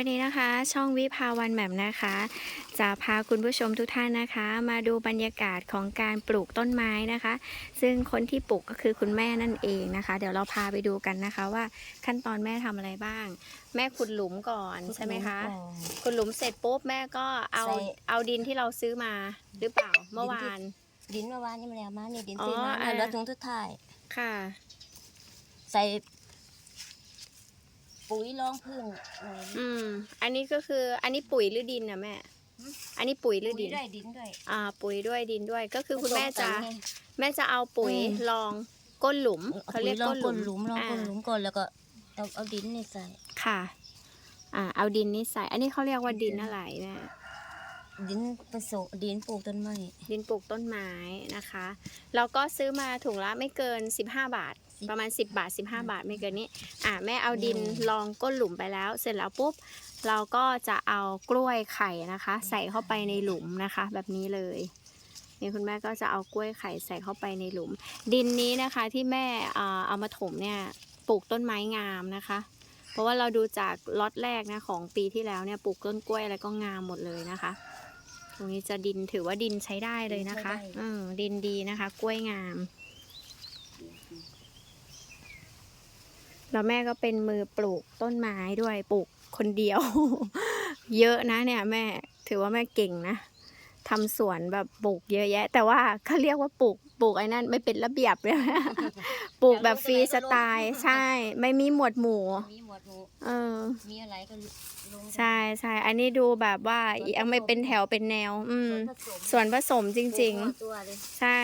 วันนี้นะคะ ช่องวิภาวันแหม่มนะคะ จะพาคุณผู้ชมทุกท่านนะคะ มาดูบรรยากาศของการปลูกต้นไม้นะคะ ซึ่งคนที่ปลูกก็คือคุณแม่นั่นเองนะคะ เดี๋ยวเราพาไปดูกันนะคะว่าขั้นตอนแม่ทำอะไรบ้าง แม่ขุดหลุมก่อนใช่ไหมคะขุดหลุมเสร็จปุ๊บแม่ก็เอาใส่เอาดินที่เราซื้อมาหรือเปล่าเมื่อวาน ดินเมื่อวานนี่มันแล้วมานี่ดินอ๋อซื้อมาอ่าแล้วเหลือถุงทุดท้ายค่ะ ใส่ ปุ๋ยรองพึ่งเอออืม อันนี้ก็คือ อันนี้ปุ๋ยหรือดินนะแม่อันนี้ปุ๋ยหรือปุ๋ดิยน ด้วยดินด้วยอ่า ปุ๋ยด้วยดินด้วย ก็คือคุณแม่ผสจะ กันไง แม่จะเอาปุ๋ยอืมลองก้นหลุมเอาเขาเรียกปุ๋ยรอก้งนหลุก้มนหลุมรองอ่าก้นหลุมก่อนแล้วก็เอาเอาดินนี่ใส่ค่ะ อ่า เอาดินนี่ใส่ อันนี้เขาเรียกว่าดินอะไรแม่ดินผสมดินปลูกต้นไม้ดินปลูกต้นไม้นะคะ แล้วก็ซื้อมาถุงละไม่เกิน 15 บาท ประมาณ 10 บาท 15 บาทไม่เกินนี้ อ่าแม่เอาดินลองก้นหลุมไปแล้ว เสร็จแล้วปุ๊บ เราก็จะเอากล้วยไข่นะคะ ใส่เข้าไปในหลุมนะคะ แบบนี้เลยนี่คุณแม่ก็จะเอากล้วยไข่ใส่เข้าไปในหลุม ดินนี้นะคะที่แม่อ่าเอามาถมเนี่ยปลูกต้นไม้งามนะคะ เพราะว่าเราดูจากล็อตแรกนะของปีที่แล้วเนี่ยปลูกต้นกล้วยอะไรก็งามหมดเลยนะคะ ตรงนี้จะดินถือว่าดินใช้ได้เลยนะคะอืมดินดีนะคะ กล้วยงาม แล้วแม่ก็เป็นมือปลูกต้นไม้ด้วยปลูกคนเดียว เยอะนะเนี่ยแม่ถือว่าแม่เก่งนะทำสวนแบบปลูกเยอะแยะ แต่ว่าเขาเรียกว่าปลูกปลูกไอ้นั่นไม่เป็นระเบียบเลยปลูกแบบฟรีสไตล์ใช่ ไม่มีหมวดหมู่มีหมวดหมู่เออ มีอะไรก็ลงใช่ใช่อันนี้ดูแบบว่ายังไม่เป็นแถวเป็นแนว อืมส่วนผสมจริงปลูกตัวเลยๆใช่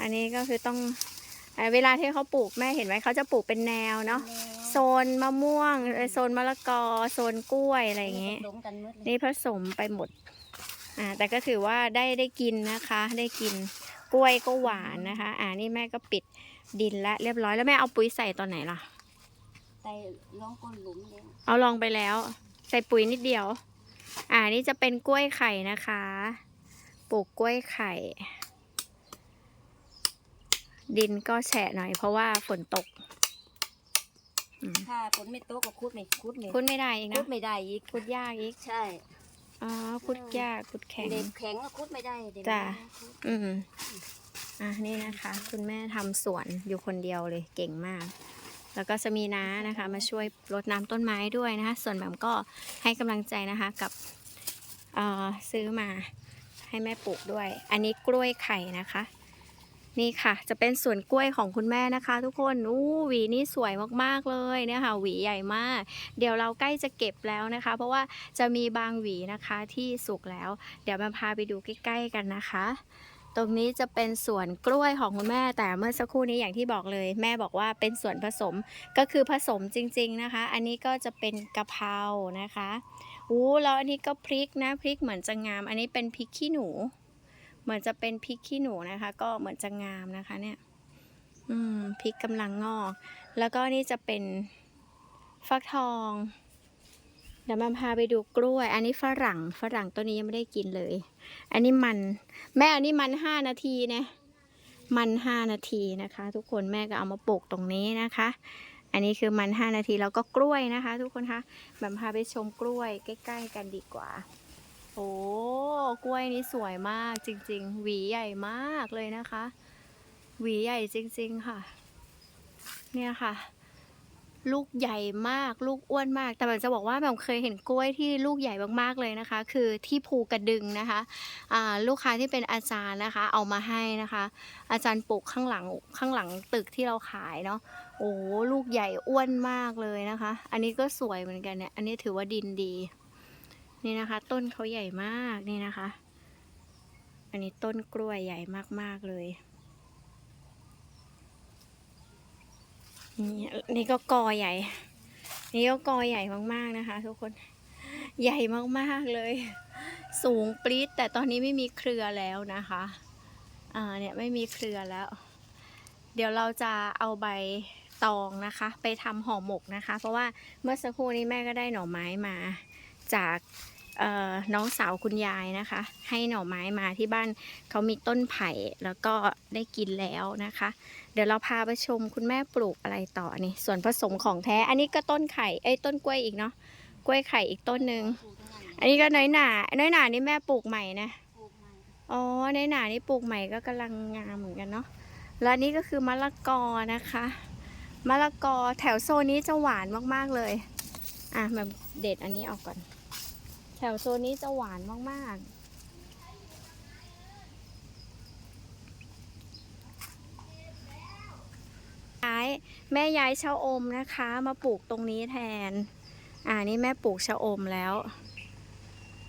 อันนี้ก็คือต้อง เอ่อเวลาที่เขาปลูกแม่เห็นไหมเขาจะปลูกเป็นแนวเนาะโซนมะม่วงเอ่อโซนมะละกอโซนกล้วยอะไรอย่างเงี้ยผสมกันหมดเลยนี่ผสมไปหมดอ่าแต่ก็ถือว่าได้ได้กินนะคะ ได้กินกล้วยก็หวานนะคะ อ่านี่แม่ก็ปิดดินและเรียบร้อยแล้วแม่เอาปุ๋ยใส่ตอนไหนล่ะใส่รองก้นหลุมเลยเอาลองไปแล้ว ใส่ปุ๋ยนิดเดียว อ่านี่จะเป็นกล้วยไข่นะคะ ปลูกกล้วยไข่ ดินก็แฉะหน่อยเพราะว่าฝนตกอืมถ้าฝนไม่ตกก็คุดไม่คุดไม่คุดไม่ได้อีกคุนะดไม่ได้อีกคุดยากอีกใช่อ๋อคุดยากคุดแข็ง เด็กแข็งก็คุดไม่ได้เด็กจ้ะไม่คุดอืมอะนี่นะคะ คุณแม่ทำสวนอยู่คนเดียวเลยเก่งมาก แล้วก็จะมีน้านะคะ มาช่วยรดน้ำต้นไม้ด้วยนะคะ ส่วนแบบก็ให้กำลังใจนะคะกับเอ่อซื้อมาให้แม่ปลูกด้วย อันนี้กล้วยไข่นะคะ นี่ค่ะ จะเป็นสวนกล้วยของคุณแม่นะคะ ทุกคนอู้หวีนี่สวยมากๆเลยเนี่ยค่ะหวีใหญ่มาก เดี๋ยวเราใกล้จะเก็บแล้วนะคะ เพราะว่าจะมีบางหวีนะคะที่สุกแล้ว เดี๋ยวมาพาไปดูใกล้ๆกันนะคะตรงนี้จะเป็นสวนกล้วยของคุณแม่ แต่เมื่อสักครู่นี้อย่างที่บอกเลย แม่บอกว่าเป็นส่วนผสมก็คือผสมจริง ๆนะคะ อันนี้ก็จะเป็นกะเพรานะคะอู้แล้วอันนี้ก็พริกนะพริกเหมือนจะงาม อันนี้เป็นพริกขี้หนู เหมือนจะเป็นพริกขี้หนูนะคะ ก็เหมือนจะงามนะคะ เนี่ย อืมพริกกำลังงอก แล้วก็นี่จะเป็นฟักทอง เดี๋ยวมาพาไปดูกล้วย อันนี้ฝรั่งฝรั่งตัวนี้ยังไม่ได้กินเลย อันนี้มัน แม่อันนี้มันห้านาทีนะมันห้านาทีนะคะ ทุกคนแม่ก็เอามาปลูกตรงนี้นะคะ อันนี้คือมันห้านาทีแล้วก็กล้วยนะคะ ทุกคนคะแบบพาไปชมกล้วยใกล้ ๆ กันดีกว่า โอ้กล้วยนี้สวยมากจริง ๆ หวีใหญ่มากเลยนะคะ หวีใหญ่จริง ๆค่ะ เนี่ยค่ะ ลูกใหญ่มากลูกอ้วนมาก แต่แบบจะบอกว่าแบบเคยเห็นกล้วยที่ลูกใหญ่มากๆเลยนะคะ คือที่ภูกระดึงนะคะลูกค้าที่เป็นอาจารย์นะคะ เอามาให้นะคะ อาจารย์ปลูกข้างหลังข้างหลังตึกที่เราขายเนาะโอ้ลูกใหญ่อ้วนมากเลยนะคะ อันนี้ก็สวยเหมือนกันเนี่ยอันนี้ถือว่าดินดี นี่นะคะ ต้นเขาใหญ่มากนี่นะคะ อันนี้ต้นกล้วยใหญ่มากๆเลยนี่นี่ก็กอใหญ่ นี่ก็กอใหญ่มากๆนะคะ ทุกคนใหญ่มากๆเลย สูงปรี๊ดแต่ตอนนี้ไม่มีเครือแล้วนะคะอ่าเนี่ยไม่มีเครือแล้ว เดี๋ยวเราจะเอาใบตองนะคะ ไปทำห่อหมกนะคะ เพราะว่าเมื่อสักครู่นี้แม่ก็ได้หน่อไม้มาจาก น้องสาวคุณยายนะคะ ให้หน่อไม้มาที่บ้านเขามีต้นไผ่แล้วก็ได้กินแล้วนะคะ เดี๋ยวเราพาไปชมคุณแม่ปลูกอะไรต่อนี่ส่วนผสมของแท้ อันนี้ก็ต้นไข่ไอ้ต้นกล้วยอีกเนาะกล้วยไข่อีกต้นหนึ่งอันนี้ก็น้อยหนาน้อยหนานี่แม่ปลูกใหม่นะอ๋อน้อยหนานี่ปลูกใหม่ก็กำลังงามเหมือนกันเนาะแล้วนนี่ก็คือมะละกอนะคะมะละกอแถวโซนนี้จะหวานมากๆเลย อะแบบเด็ดอันนี้ออกก่อน แถวโซนนี้จะหวานมากๆย้ายแม่ย้ายชะอมนะคะ มาปลูกตรงนี้แทน อ่านี่แม่ปลูกชะอมแล้ว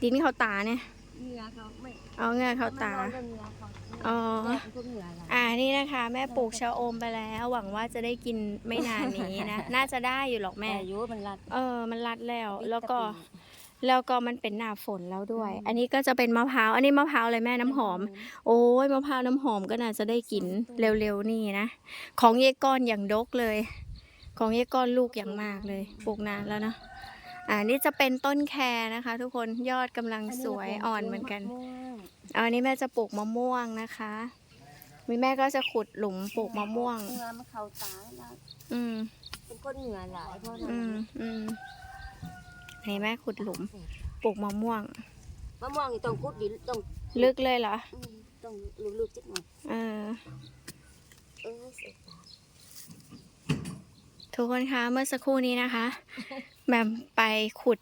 ดินเขาตาเนี่ยเหงื่อเขาไม่เอาเงื่อเขาตามันร้อนจนเหงื่อเขาอ๋อแดดมันก็เหงื่อไหลอ่านี่นะคะ แม่ปลูกชะอมไปแล้ว หวังว่าจะได้กินไม่นานนี้นะ น่าจะได้อยู่หรอกแม่แต่อายุมันรัด เออ มันรัดแล้วปิดแล้วก็ะปิ แล้วก็มันเป็นหน้าฝนแล้วด้วยอืมอันนี้ก็จะเป็นมะพร้าว อันนี้มะพร้าวอะไรแม่น้ำหอม โอ้ยมะพร้าวน้ำหอมก็น่าจะได้กินสองต้นเร็วๆนี่นะ ของเยก้อนอย่างดกเลย ของเยก้อนลูกอย่างมากเลยปลูกนานแล้วเนาะ อ่านี่จะเป็นต้นแครนะคะ ทุกคน ยอดกำลังสวยอ่อนเหมือนกัน อันนี้แม่จะปลูกมะม่วงนะคะ มีแม่ก็จะขุดหลุมปลูกมะม่วงเหงื่อมันเข้าตาแล้วอืมเป็นคนเหงื่อไหลเพราะอืมอืม นี่แม่ขุดหลุมปลูกมะม่วง มะม่วงนี่ต้องคุดดินต้องลึกเลยเหรอ อืมต้องลึกๆจักหน่อยเออ เออเสร็จแล้วทุกคนคะเมื่อสักครู่นี้นะคะ แบมไปขุด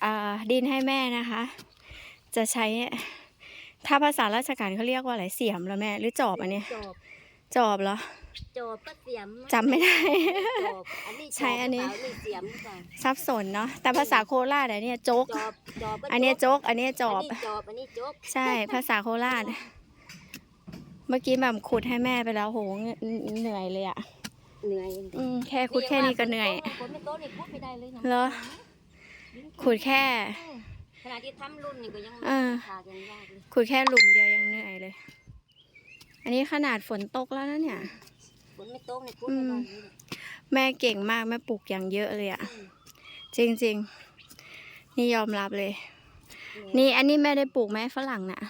เอ่อดินให้แม่นะคะ จะใช้ถ้าภาษาราชการเขาเรียกว่าอะไรเสียมเหรอแม่ หรือจอบอันเนี้ยจอบ จอบเหรอ จอบก็เสียมจำไม่ได้ จอบอันนี้ใช้อันนี้จบหรือเปล่านี่เสียมหรือเปล่าซับสนเนาะแต่ภาษาโคราชอันเนี้ยโจ๊กจอบจอบก็อันเนี้ยโจ๊กอันเนี้ยจอบอันนี้จอบอันนี้โจ๊กใช่ ภาษาโคราช เมื่อกี้แบบขุดให้แม่ไปแล้วโหเหนื่อยเลยอะเหนื่อยอืมแค่ขุดแค่นี้ก็เหนื่อย คนไม่โต๊ะนี่ขุดไม่ได้เลยนะเหรอ ขุดแค่ ขณะที่ทำรุ่นนี่ก็ยังเออ ขาดยังยากเลยขุดแค่หลุมเดียวยังเหนื่อยเลย อันนี้ขนาดฝนตกแล้วนะเนี่ยคนไม่โต๊ะนี่ขุดไม่ได้เลยแม่เก่งมากแม่ปลูกอย่างเยอะเลยอะอืมจริงๆนี่ยอมรับเลยเหนื่อยนี่อันนี้แม่ได้ปลูกไหมฝรั่งน่ะ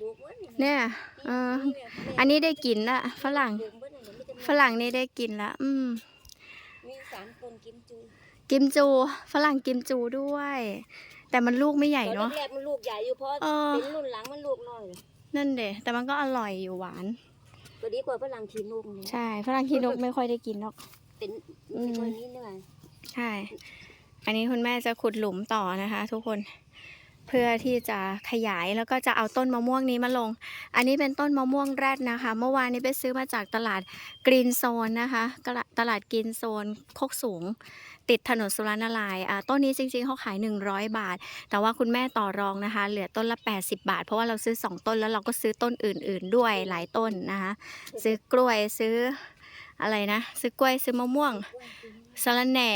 ปลูกไว้นี่เนี่ยเออนี่แหละอันนี้ได้กินละฝรั่งปลูกไว้นี่เดี๋ยวมันจะมีฝรั่งนี่ได้กินละอืมมีสามต้นกิมจูกิมจูฝรั่งกิมจูด้วย แต่มันลูกไม่ใหญ่เนาะตอแรกๆมันลูกใหญ่อยู่เพราะเออเป็นรุ่นหลังมันลูกน้อย นั่นเดะแต่มันก็อร่อยอยู่หวานก็ดีกว่าฝรั่งขีลูกนี่ใช่ฝรั่งขี้นกไม่ค่อยได้กินหรอก เป็นอืมเป็นคนนี้เนื่อยใช่ อันนี้คุณแม่จะขุดหลุมต่อนะคะ ทุกคน เพื่อที่จะขยายแล้วก็จะเอาต้นมะม่วงนี้มาลง อันนี้เป็นต้นมะม่วงแรดนะคะ เมื่อวานนี้ไปซื้อมาจากตลาดกรีนโซนนะคะ ตลาดตลาดกรีนโซนโคกสูง ติดถนนสุรนารายณ์อ่าต้นนี้จริงๆเขาขาย 100 บาท แต่ว่าคุณแม่ต่อรองนะคะ เหลือต้นละ 80 บาท เพราะว่าเราซื้อ 2 ต้นแล้วเราก็ซื้อต้นอื่น ๆ ด้วยหลายต้นนะคะซื้อกล้วยซื้ออะไรนะซื้อกล้วยซื้อมะม่วงสะระแหน่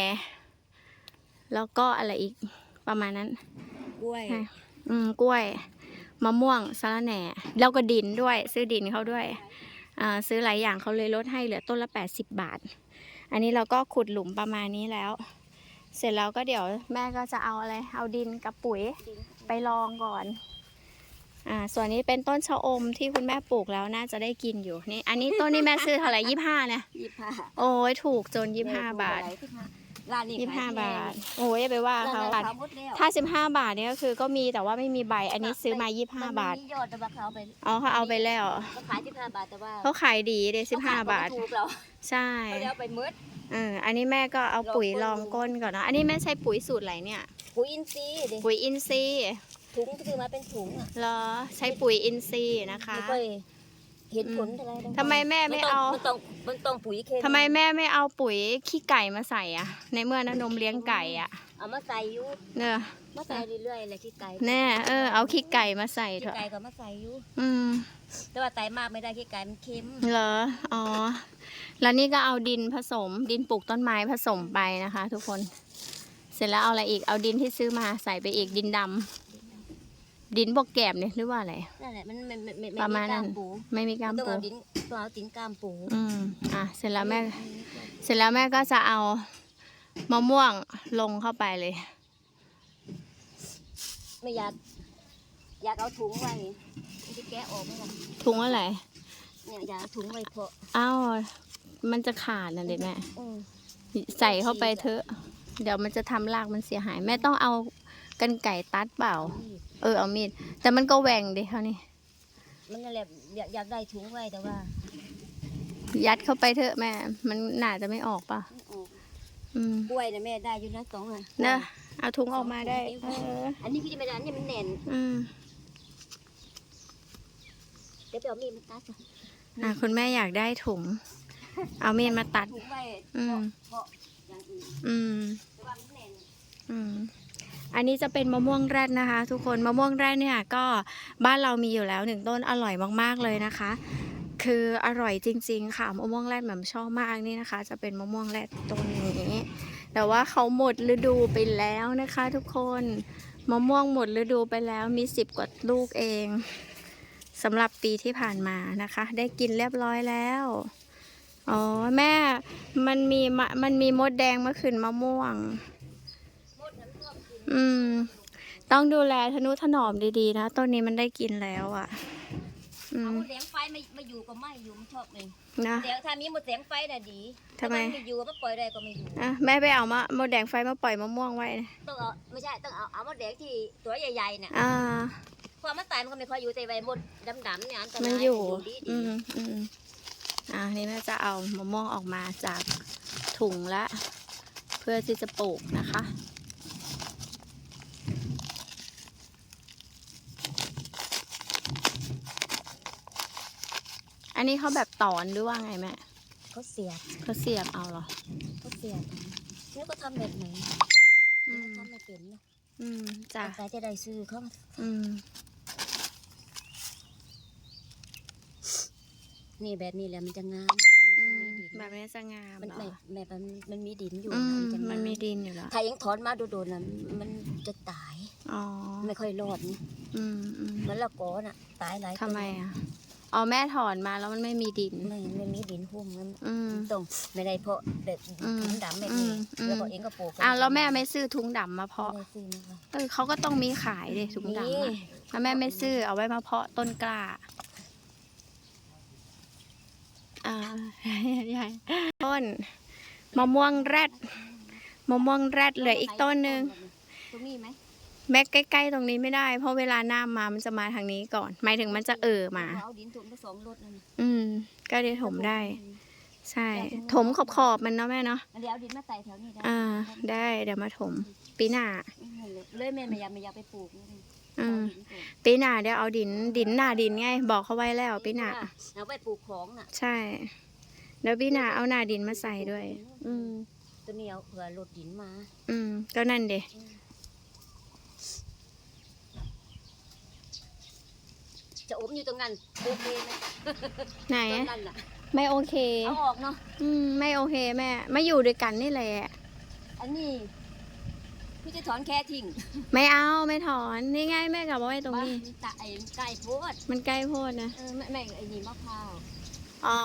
แล้วก็อะไรอีกประมาณนั้นกล้วยใช่อืมกล้วย มะม่วงสะระแหน่แล้วก็ดินด้วย ซื้อดินเขาด้วยอ่าซื้อหลายอย่างเขาเลยลดให้เหลือต้นละ 80 บาท อันนี้เราก็ขุดหลุมประมาณนี้แล้ว เสร็จแล้วก็เดี๋ยวแม่ก็จะเอาอะไร เอาดินกับปุ๋ยดินไปลองก่อน อ่า ส่วนนี้เป็นต้นชะอมที่คุณแม่ปลูกแล้วน่าจะได้กินอยู่นี่ อันนี้ต้นนี้แม่ซื้อเท่าไหร่ยี่ห้านะยี่ห้าโอ้ยถูกจนยี่ห้าบาท ร้านนี้ยี่ขยห้าแพง บาท โอ้ยอย่าไปว่าร้านเขานั้นขายหมดแล้วถ้าสิบห้าบาทเนี่ยก็คือก็มีแต่ว่าไม่มีใบ อันนี้ซื้อมายี่ห้าบาท มันมียอดแต่ว่าเขาเอาไปอ๋อเขาเอาไปแล้ว เขาขายสิบห้าบาทแต่ว่าเขาขายดีเดสิบห้าบาทเขขยถูกเราใช่ เขาจะเอาไปมืดเออ อันนี้แม่ก็เอาปุ๋ยลลอองงก้ก้นนก่อนนะ อันนี้แม่ใช้ปุ๋ยสูตรอะไรเนี่ย ปุ๋ยอินทรีย์ดิปุ๋ยอินทรีย์ถุงคือมาเป็นถุงอะเหรอ ใช้ปุ๋ยอินทรีย์นะคะ ไม่ค่อย เห็นผลอะไรทำไมแม่ไม่เอานต้องมันต้องปุ๋ยเคมีทำไมแม่ไม่เอาปุ๋ยขี้ไก่มาใส่อะในเมื่อน้านมเลี้ยงไก่อะเอามาใส่อยู่เนี่ยมาใส่เรื่อยๆเลยขี้ไก่แน่เออเอาขี้ไก่มาใส่เถขี้อะไก่ก็มาใส่อยู่อืมแต่ว่าใส่มากไม่ได้ขี้ไก่มันเค็มเหรออ๋อแล้วนี่ก็เอาดินผสม ดินปลูกต้นไม้ผสมไปนะคะ ทุกคน เสร็จแล้วเอาอะไรอีกเอาดินที่ซื้อมาใส่ไปอีกดินดำ ดินบวกแกบเนี่ยหรือว่าอะไร นั่นแหละมันมันมันมันประมาณนั้นกล้ปูไม่มีกล้ามต้องปูเอาดินต้องเอาดินกล้ามปูอืมอะเสร็จแล้วแม่ เสร็จแล้วแม่ก็จะเอามะม่วงลงเข้าไปเลย ไม่อยากอยากเอาถุงไว้มันจะแกะออกไหมล่ะถุงอะไรเนี่ยอยากเอาถุงไว้เพาะอ้าวมันจะขาดนะเด็กแม่ อืมใส่เข้าไปเถอะ เดี๋ยวมันจะทำรากมันเสียหาย แม่ต้องเอา กันไก่ตัดเปล่า เออเอามีด แต่มันก็แหว่งดิเท่านี้ มันนั่นแหละอยากอยากได้ถุงไว้แต่ว่ายัดเข้าไปเถอะแม่ มันน่าจะไม่ออกป่ะไม่ออกอืมกล้วยนะแม่ได้อยู่นะสองอะเนอะเอาถุงออกมาได้ เออ อันนี้พี่จะไม่ได้อันนี้มันแน่น อืมเดี๋ยวไปเอามีดมาตัดก่อนอะคุณแม่อยากได้ถุง เอามีดมาตัด ถุงไว้อืม เพราะอย่างอื่นอืม แต่ว่ามันแน่น อืม อันนี้จะเป็นมะม่วงแรดนะคะ ทุกคนมะม่วงแรดเนี่ยก็บ้านเรามีอยู่แล้วหนึ่งต้นอร่อยมากๆเลยนะคะ คืออร่อยจริง ๆ ค่ะมะม่วงแรดแบบชอบมากนี่นะคะ จะเป็นมะม่วงแรดต้นนี้ แต่ว่าเขาหมดฤดูไปแล้วนะคะ ทุกคนมะม่วงหมดฤดูไปแล้วมีสิบกว่าลูกเองสำหรับปีที่ผ่านมานะคะ ได้กินเรียบร้อยแล้วอ๋อแม่มันมีมะมันมีมดแดงมาขึ้นมะม่วง มดน้ำท่วมกิน อืม ต้องดูแลทนุถนอมดีๆนะต้นนี้มันได้กินแล้วอะ อืเอาม หมดแสงไฟไม่ไม่อยู่ก็ไม่อยู่มันชอบเลยนะ เดี๋ยวถ้ามีหมดแสงไฟน่ะดีทำไม ถ้ามันไม่อยู่ก็ปล่อยได้ก็ไม่อยู่ อะแม่ไปเอามะมดแดงไฟมาปล่อยมะม่วงไว้นะต้องเอาไม่ใช่ต้องเอาเอาหมดแดงที่ตัวใหญ่ๆเนี่ยอ่าพอมันตายมันก็ไม่ค่อยอยู่แต่ใบหมดดำๆเนี่ยอันตรายมันอยู่ ดีอืดีมอืมอ่านี่แม่จะเอามะม่วงออกมาจากถุงละ เพื่อที่จะปลูกนะคะ อันนี้เขาแบบตอนหรือว่าไงแม่เขาเสียบเขาเสียบเอาเหรอเขาเสียบนี่ก็ทำแบบไหนอืมทำไม่เป็นนะอืมจ้ะใครจะได้ซื้อเขาอืมนี่แบบนี้แหละมันจะงามเพราะว่ามันอืมีมดินแบบนี้จะงามมันเหรไม่อไม่มันมันมีดินอยู่อืมจะงามันมีดินอยู่แล้วถ้ายังถอนมาโดนๆน่ะมันจะตายอ๋อไม่ค่อยรอดนี่อืมอืมเหมันละกอน่ะตายหลายต้นทำไมอะ อ๋อแม่ถอนมาแล้วมันไม่มีดิน ไม่ไม่มีดินหุ้มมันอืม ตรงไม่ได้เพราะแบบอืมถุงดำแบบอืนี้มอืม แล้วก็เองก็ปลูกอะแล้วแม่ไม่ซื้อถุงดำมาเพาะ ไม่ได้ซื้อมาเออเขาก็ต้องมีขายดิถุงดำนี่อะแล้วแม่ไม่ซื้อเอาไว้มาเพาะต้นกล้า อ่า ใหญ่ต้นมะม่วงแรดมะม่วงแรดเหลืออีกต้นหนึ่งตรงนี้ไหม แม็กใกล้ ๆ ตรงนี้ไม่ได้ เพราะเวลาน้ำมามันจะมาทางนี้ก่อน หมายถึงมันจะเอ่อมา เอาดินถุงผสมรถนั่นอืม ก็ได้ถมได้ ใช่ ถมขอบๆมันเนาะแม่เนาะอันเดี๋ยวเอาดินมาใส่แถวนี้ได้อ่า ได้เดี๋ยวมาถม ปีหน้าเลยแม่ไม่อยากไม่อยากไปปลูกนี่อืมเอาดินปลูกปีหน้าเดี๋ยวเอาดินดินหน้าดินไงบอกเขาไว้แล้วปีหน้าเอาไปปลูกของน่ะใช่เดี๋ยวปีหน้าเอาหน้าดินมาใส่ด้วย อืม ตัวนี้เอาเผื่อรถดินมา อืม ก็นั่นเด จะอมอยู่ตรงนั้นโอเคไหมไหนตรอะงนั้นน่ะไม่โอเคเอาออกเนาะอืมไม่โอเคแม่มาอยู่ด้วยกันนี่แหละอันนี้พี่จะถอนแค่ทิ้งไม่เอาไม่ถอนนี่ไงแม่กับว่าไว้ตรงนี้บ้าตะไอ้ไก่โพดมันใกล้โพดนะเออไม่ไม่ไอ้นี่มะพร้าวอ๋อ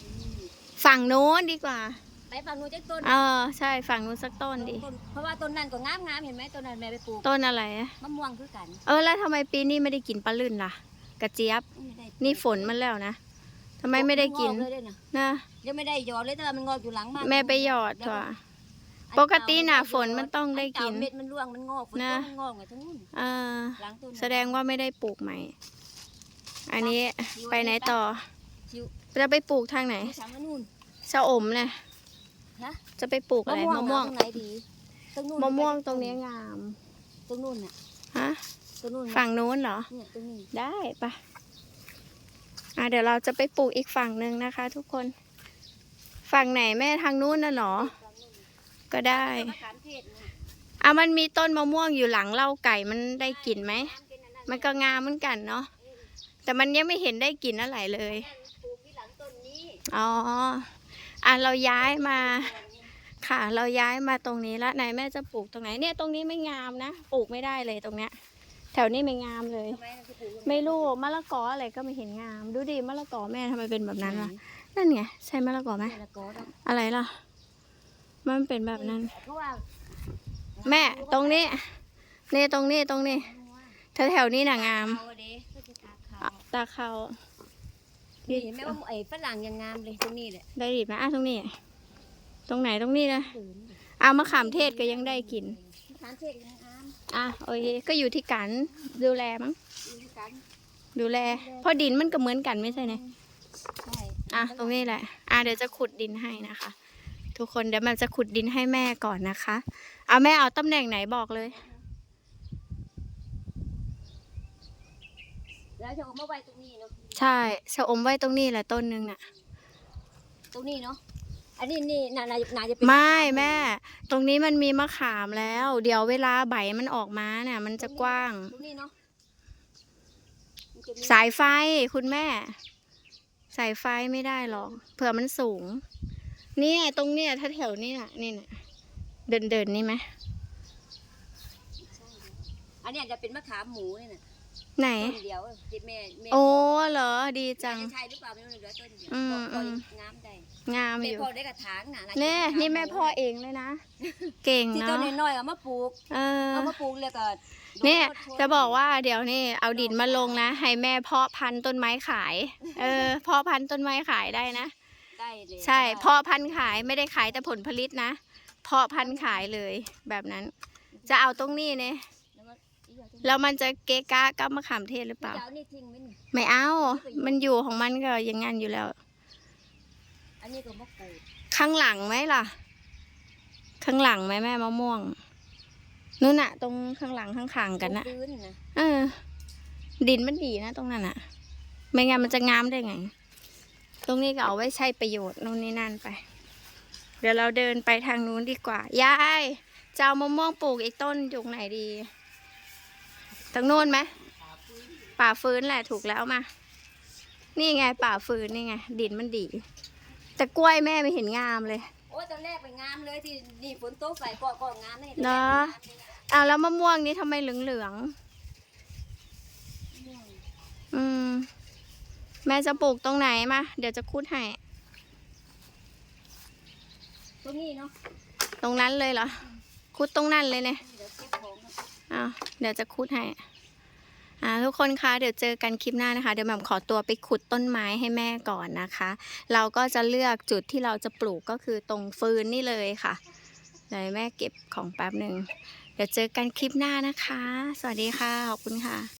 อืมฝั่งนู้นดีกว่า ไปฝั่งนู้นจักต้นเออใช่ฝั่งนู้นสักต้นดิ ต้นเพราะว่าต้นนั้นก็งามงามๆเห็นไหมต้นนั้นแม่ไปปลูกต้นอะไรอะมะม่วงคือกันเออแล้วทำไมปีนี้ไม่ได้กินปลาลื่นล่ะ กระเจี๊ยบ ไม่ได้นี่ฝนมันแล้วนะทำไมไม่ได้กินงอกเลยด้วยนะนะ ยังไม่ได้หยอดเลยแต่ว่ามันงอกอยู่หลังบ้านแม่ไปหยอดแล้วก่อนอัปกติหน้าฝนมันต้องได้กินอัเก่าเม็ดมันร่วงมันงอกฝนนะตกมันงอกไงทั้งนู้นเออหลังต้น แสดงว่าไม่ได้ปลูกใหม่ อันนี้ไปไหนต่อ ชิว จะไปปลูกทางไหน ไปทางนู้น ชะอมเนี่ย ฮะจะไปปลูกอะไรมะม่วงตรงไหนดีตรงนู้นมะม่วงตรงนี้งาม ตรงนู้นน่ะฮะตรงนู้นฝั่งนู้นเหรอเนี่ยตรงนี้ได้ปะอะเดี๋ยวเราจะไปปลูกอีกฝั่งหนึ่งนะคะ ทุกคน ฝั่งไหนแม่ทางนู้นน่ะเหรอ ก็ได้มะขามเทศน่ะอะมันมีต้นมะม่วงอยู่หลังเล้าไก่มันได้กลิ่นไหมมันก็งามเหมือนกันเนาะแต่มันยังไม่เห็นได้กลิ่นอะไรเลยปลูกที่หลังต้นนี้อ๋อ อะเราย้ายมา ค่ะ เราย้ายมาตรงนี้ละไหนแม่จะปลูกตรงไหนเนี่ยตรงนี้ไม่งามนะปลูกไม่ได้เลยตรงเนี้ย แถวนี้ไม่งามเลยทำไมมันจะปลูกไม่รู้มะละกออะไรก็ไม่เห็นงาม ดูดิมะละกอแม่ทำไมเป็นแบบนั้นล่ะนั่นไงใช่มะละกอไหมมะละกอต้องอะไรล่ะ มันเป็นแบบนั้นเพราะว่าแม่ตรงนี้นี่ตรงนี้ตรงนี้แถวแถวๆนี้น่ะงามเอาเด้ก็จะตากขาวตาเขา นี่เห็นไหมว่าไอ้ฝรั่งยังงามเลยตรงนี้แหละได้ดีไหมอะตรงนี้ ตรงไหนตรงนี้นะเดินเอามะขามเทศก็ยังได้กินมะขามเทศยังอามอะโอเคก็อยู่ที่กันดูแลมั้งอยู่ที่กันดูแลเพราะดินมันก็เหมือนกันไม่ใช่ไหมใช่อะตรงนี้แหละ อะเดี๋ยวจะขุดดินให้นะคะ ทุกคนเดี๋ยวแม่จะขุดดินให้แม่ก่อนนะคะ เอาแม่เอาตำแหน่งไหนบอกเลยแล้วจะเอามาไว้ตรงนี้เนาะ ใช่ ชะอมไว้ตรงนี้แหละต้นหนึงน่ะ ตรงนี้เนาะ อันนี้นี่นานานาจะเป็นไม่แม่ ตรงนี้มันมีมะขามแล้ว เดี๋ยวเวลาใบมันออกมาเนี่ยมันจะกว้าง ตรงนี้เนาะมันจะมีสายไฟคุณแม่ สายไฟไม่ได้หรอกเผื่อมันสูง เนี่ยตรงเนี้ยถ้าแถวนี้น่ะนี่น่ะเดินเดินๆนี่ไหมอันเนี้ยจะเป็นมะขามหมูนี่น่ะ ไหน ต้นเดียวที่แม่แม่โอ้เหรอดีจังจะใช่หรือเปล่าไม่รู้เหลือต้นเดียวอืมพอพออืมงามได้งามแม่อยู่พ่อได้กระถางน่ะะเนี่ยกระถางนี่แม่พ่อเองเลยนะ เก่งที่เนาะต้นน้อยๆเอามาปลูกเออ เอามาปลูกแล้วก็เนี่ยโดนจะบอกว่าเดี๋ยวนี่เอาดินมาลงนะ ให้แม่เพาะพันธุ์ต้นไม้ขาย เออเพาะพันธุ์ต้นไม้ขายได้นะ ได้เลยใช่พเพาะพันธุ์ขายไม่ได้ขายแต่ผลผลิตนะ เพาะพันธุ์ขายเลยแบบนั้น จะเอาตรงนี้เนี่ย แล้วมันจะเกะกะกับมะขามเทศหรือเปล่า จะเอานี่ทิ้งไหมนี่ไม่เอา มันอยู่ของมันก็อย่างงั้นอยู่แล้ว อันนี้ก็มะกรูดข้างหลังไหมล่ะ ข้างหลังไหมแม่มะม่วง นู่นน่ะ ตรงข้างหลังข้างๆกันน่ะ พื้นนะเออ ดินมันดีนะตรงนั้นอะไม่งั้นมันจะงามได้ไง ตรงนี้ก็เอาไว้ใช้ประโยชน์นู่นนี่นั่นไป เดี๋ยวเราเดินไปทางนู้นดีกว่า ยายจะเอามะม่วงปลูกอีกต้นอยู่ไหนดี ทางโน้นไหมป่าฟื้นแหละถูกแล้วมา นี่ไงป่าฟื้นนี่ไง ดินมันดี แต่กล้วยแม่ไม่เห็นงามเลย โอ้ยตอนแรกไปงามเลยที่นี่ฝนตกใส่ก็ก็งามเลยเนอะอ้าวแล้วมะม่วงนี้ทำไมเหลืองๆอืม แม่จะปลูกตรงไหนมา เดี๋ยวจะคุดให้ตรงนี้เนาะตรงนั้นเลยเหรอ คุดตรงนั้นเลยเนี่ยเดี๋ยวเก็บข องนะเดี๋ยวจะคุดให้อ่าทุกคนคะเดี๋ยวเจอกันคลิปหน้านะคะ เดี๋ยวแม่ขอตัวไปขุดต้นไม้ให้แม่ก่อนนะคะ เราก็จะเลือกจุดที่เราจะปลูกก็คือตรงฟืนนี่เลยค่ะเดี๋ยวให้แม่เก็บของแป๊บหนึ่งเดี๋ยวเจอกันคลิปหน้านะคะ สวัสดีค่ะ ขอบคุณค่ะ